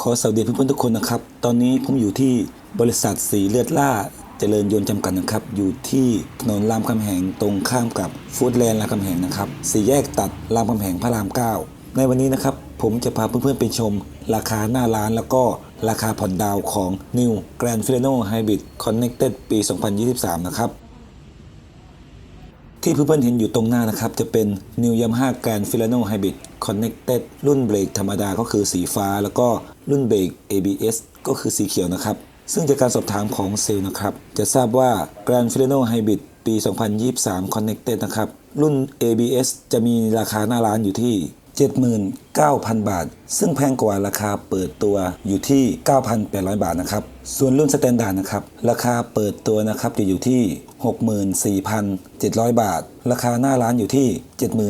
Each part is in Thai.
ขอสวัสดีเพื่อนๆทุกคนนะครับ ตอนนี้ผมอยู่ที่บริษัทสีเลือดล่า เจริญยนต์จำกัดนะครับ อยู่ที่ถนนรามคำแหงตรงข้ามกับฟู้ดแลนด์รามคำแหงนะครับสี่แยกตัดรามคำแหงพระรามเก้าในวันนี้นะครับ ผมจะพาเพื่อนๆไปชม ราคาหน้าร้านแล้วก็ราคาผ่อนดาวของ New Grand Filano Hybrid Connected ปี 2023 นะครับ ที่เพื่อนๆเห็นอยู่ตรงหน้านะครับ จะเป็น New Yamaha Grand Filano Hybrid Connected รุ่นเบรกธรรมดาก็คือสีฟ้า แล้วก็รุ่นเบรก ABS ก็คือสีเขียวนะครับ ซึ่งจากการสอบถามของเซลล์นะครับ จะทราบว่า Grand Filano Hybrid ปี 2023 Connected นะครับ รุ่น ABS จะมีราคาหน้าร้านอยู่ที่ 79,000 บาท ซึ่งแพงกว่าราคาเปิดตัวอยู่ที่ 9,800 บาทนะครับ ส่วนรุ่นสแตนดาร์ดนะครับ ราคาเปิดตัวนะครับจะอยู่ที่ 64,700 บาท ราคาหน้าร้านอยู่ที่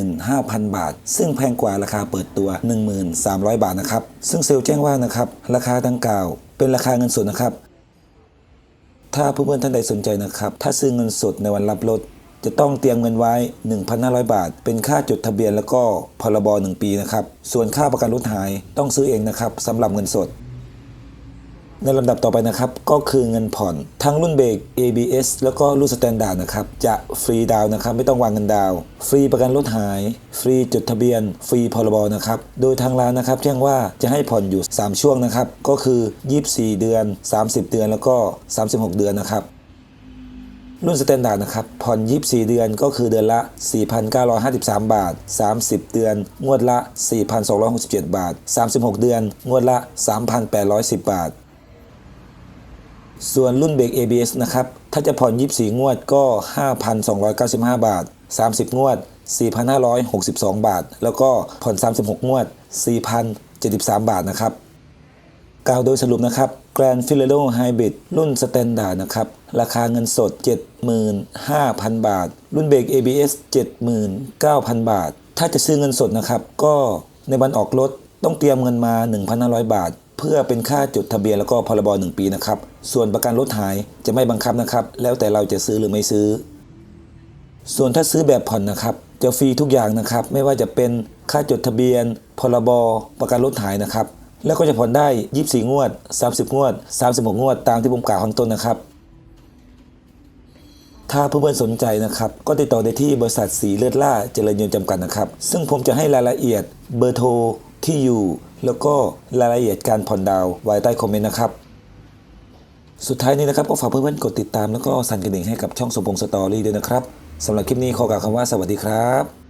75,000 บาท ซึ่งแพงกว่าราคาเปิดตัว 1,300 บาทนะครับ ซึ่งเซลล์แจ้งว่านะครับ ราคาดังกล่าวเป็นราคาเงินสดนะครับ ถ้าเพื่อนๆท่านใดสนใจนะครับ ถ้าซื้อเงินสดในวันรับรถ จะต้องเตรียมเงินไว้ 1,500 บาท เป็นค่าจดทะเบียนแล้วก็พรบ1ปีนะครับ ส่วนค่าประกันรถหายต้องซื้อเองนะครับสำหรับเงินสด ในลำดับต่อไปนะครับ ก็คือเงินผ่อน ทั้งรุ่นเบรก ABS แล้วก็รุ่นสแตนดาร์ดนะครับ จะฟรีดาวนะครับ ไม่ต้องวางเงินดาว ฟรีประกันรถหาย ฟรีจดทะเบียน ฟรีพรบนะครับ โดยทางร้านนะครับแจ้งว่าจะให้ผ่อนอยู่ 3 ช่วงนะครับ ก็คือ 24 เดือน 30 เดือน แล้วก็ 36 เดือนนะครับ รุ่นสแตนดาร์ดนะครับผ่อน 24 เดือนก็คือเดือนละ 4,953 บาท 30 เดือน งวดละ 4,267 บาท 36 เดือน งวดละ 3,810 บาท ส่วนรุ่นเบรก ABS นะครับ ถ้าจะผ่อน 24 งวดก็ 5,295 บาท 30 งวด 4,562 บาท แล้วก็ผ่อน 36 งวด 4,073 บาทนะครับ กล่าวโดยสรุปนะครับ Grand Filano Hybrid รุ่น Standard นะครับ ราคาเงินสด 75,000 บาท รุ่นเบรก ABS 79,000 บาท ถ้าจะซื้อเงินสดนะครับ ก็ในวันออกรถต้องเตรียมเงินมา 1,500 บาท เพื่อเป็นค่าจดทะเบียนแล้วก็พรบ1 ปีนะครับ ส่วนประกันรถหายจะไม่บังคับนะครับ แล้วแต่เราจะซื้อหรือไม่ซื้อ ส่วนถ้าซื้อแบบผ่อนนะครับจะฟรีทุกอย่างนะครับ ไม่ว่าจะเป็นค่าจดทะเบียน พรบ ประกันรถหายนะครับ แล้วก็จะผ่อนได้ 24 งวด 30 งวด 36 งวด ตามที่ผมกล่าวข้างต้นนะครับ ถ้าเพื่อนๆสนใจนะครับ ก็ติดต่อได้ที่บริษัทสีเลือดล่าเจริญยนต์จำกัดนะครับ ซึ่งผมจะให้รายละเอียดเบอร์โทรที่อยู่ แล้วก็รายละเอียดการผ่อนดาวน์ไว้ใต้คอมเมนต์นะครับ สุดท้ายนี้นะครับก็ฝากเพื่อนๆกดติดตามแล้วก็สั่นกระดิ่งให้กับช่องสมพงษ์สตอรี่ด้วยนะครับสำหรับคลิปนี้ขอกล่าวคำว่าสวัสดีครับ